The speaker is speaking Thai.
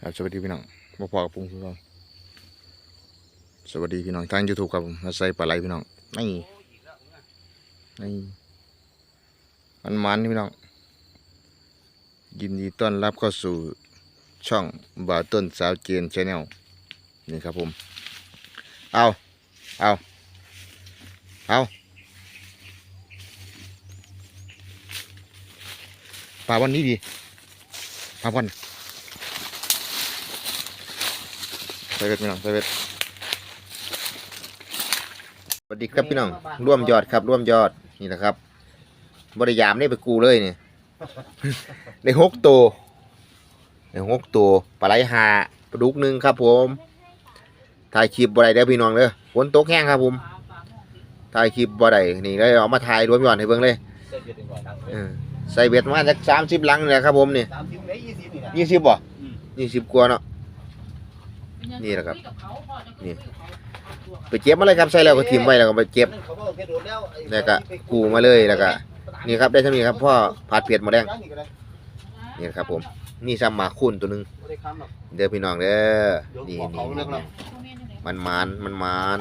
ครับสวัสดีพี่น้องบ่พอกับปุ้งคือเราสวัสดีพี่น้องทาง YouTube ครับผมมาใส่ปลาไหลพี่น้องนี่นี่มันมันพี่น้อง ยินดีต้อนรับเข้าสู่ช่องบ่าวต้นสาวเจนชาแนลนี่ครับผม เอาเอาเอาปลาวันนี้ดีปลาวัน ใส่เบ็ดพี่น้องใส่เบ็ดสวัสดีครับพี่น้องร่วมยอดครับ ร่วมยอดนี่นะครับบริยามได้ไปกูเลยนี่ได้หกตัวได้หกตัวปลาไหลหาปลาดุกหนึ่งครับผมถ่ายคลิปบ่ได้เด้อพี่น้องเด้อฝนตกแห้งครับผมถ่ายคลิปบ่ได้นี่เลยเอามาถ่ายรวมยอดให้เบิ่งเลยใส่เบ็ดดีกว่าดังเออใส่เบ็ดมาจากสามสิบลังนี่แหละครับผมนี่ยี่สิบว่ะยี่สิบบ่อืมยี่สิบกว่าเนาะ นี่แหละครับนี่ไปเจ็บมาเลยครับใส่แล้วก็ทิมไว้แล้วก็ไปเจ็บเขาบอกแค่โดดแล้วก็กูมาเลยแล้วก็นี่ครับได้เท่านี้ครับพ่อผัดเผ็ดหมดแดงนี่ครับผมนี่ซ้ำหมาคุ้นตัวหนึงไม่ได้ค้ำหรอกเด้อพี่น้องเด้อนี่นี่มันมันมันมัน